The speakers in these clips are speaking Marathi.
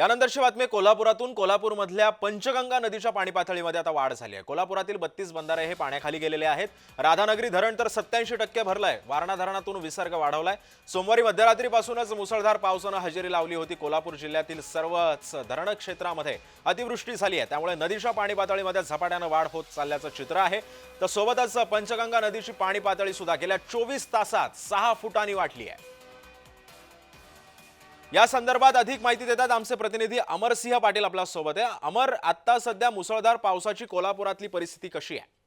यानंतरची बातमी कोल्हापुरातून. कोल्हापूरमधल्या पंचगंगा नदीच्या पाणी पातळीमध्ये आता वाढ झाली आहे. कोल्हापुरातील बत्तीस बंधारे हे पाण्याखाली गेलेले आहेत. राधानगरी धरण तर सत्याऐंशी टक्के भरलंय. वारणा धरणातून विसर्ग वाढवलाय. सोमवारी मध्यरात्रीपासूनच मुसळधार पावसानं हजेरी लावली होती. कोल्हापूर जिल्ह्यातील सर्वच धरण क्षेत्रामध्ये अतिवृष्टी झाली आहे. त्यामुळे नदीच्या पाणी पातळीमध्ये झपाट्यानं वाढ होत चालल्याचं चित्र आहे. तर सोबतच पंचगंगा नदीची पाणी पातळी सुद्धा गेल्या चोवीस तासात सहा फुटांनी वाटली आहे. या संदर्भात अधिक माहिती देतात आमचे प्रतिनिधी अमरसिंह पाटील आपल्यासोबत आहे. अमर आता सध्या मुसळधार पावसाची कोल्हापुरातली परिस्थिती कशी आहे?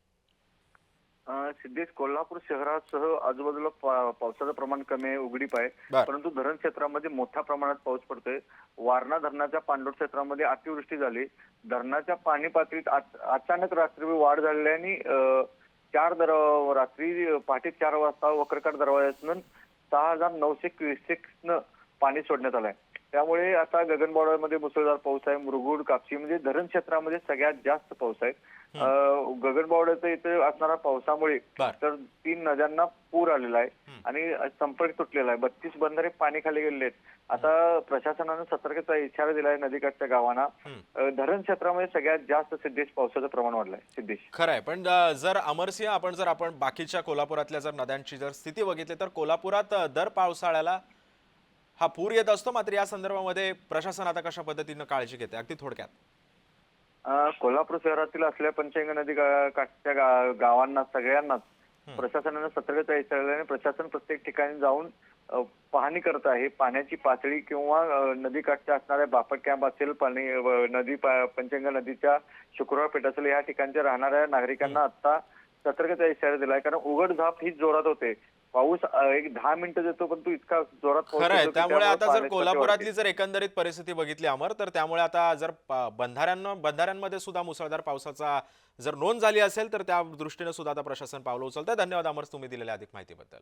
सिद्धेश कोल्हापूर शहरासह आजूबाजूला पावसाचं प्रमाण कमी आहे उघडीप आहे. परंतु धरण क्षेत्रामध्ये मोठ्या प्रमाणात पाऊस पडतोय. वारणा धरणाच्या पांडोर क्षेत्रामध्ये अतिवृष्टी झाली. धरणाच्या पाणी पातळीत अच- अचानक रात्री वाढ झाल्याने चार दर रात्री पहाटे चार वाजता वक्रकार दरवाजातून सहा हजार नऊशे क्युसेक पाणी सोडण्यात आलंय. त्यामुळे आता गगनबावड्यामध्ये मुसळधार पाऊस आहे मुरगुड कापशी म्हणजे धरण क्षेत्रामध्ये सगळ्यात जास्त पाऊस आहे. गगनबावड्याचं इथे असणाऱ्या पावसामुळे. तर तीन नद्यांना पूर आलेला आहे आणि संपर्क तुटलेला आहे. बत्तीस बंधारे पाणी खाली गेलेले आहेत. आता प्रशासनानं सतर्कता इशारा दिलाय नदीकाठच्या गावांना. धरण क्षेत्रामध्ये सगळ्यात जास्त सिद्धेश पावसाचं प्रमाण वाढलंय. सिद्धेश. खरं आहे पण जर अमरसिंह आपण जर आपण बाकीच्या कोल्हापुरातल्या जर नद्यांची जर स्थिती बघितली तर कोल्हापुरात दर पावसाळ्याला हा पूर येत असतो मात्र या संदर्भामध्ये प्रशासन आता कशा पद्धतीनं काळजी घेते अगदी थोडक्यात. कोल्हापूर शहरातील असलेल्या पंचगंगा नदी काठच्या गावांना सगळ्यांनाच प्रशासनानं सतर्कता इशारल्याने प्रशासन प्रत्येक ठिकाणी जाऊन पाहणी करत आहे. पाण्याची पातळी किंवा नदीकाठच्या असणाऱ्या बापट कॅम्प असेल पाणी नदी पा- पंचगंगा नदीच्या शुक्रवार पेठ असेल या ठिकाणच्या राहणाऱ्या नागरिकांना आता सतर्कता इशारा दिलाय. कारण उघड झाप ही जोरात होते. पाऊस एक दहा मिनिटं देतो पण तू इतका जोरात पाऊस खरं आहे येतो की त्यामुळे आता जर पाण्याची कोल्हापुरातली. जर एकंदरीत परिस्थिती बघितली अमर तर त्यामुळे आता जर प- बंधाऱ्यांना बंधाऱ्यांमध्ये सुद्धा मुसळधार पावसाचा जर नोंद झाली असेल तर त्या दृष्टीने सुद्धा आता प्रशासन पावलं उचलतंय. धन्यवाद अमर तुम्ही दिलेल्या अधिक माहितीबद्दल.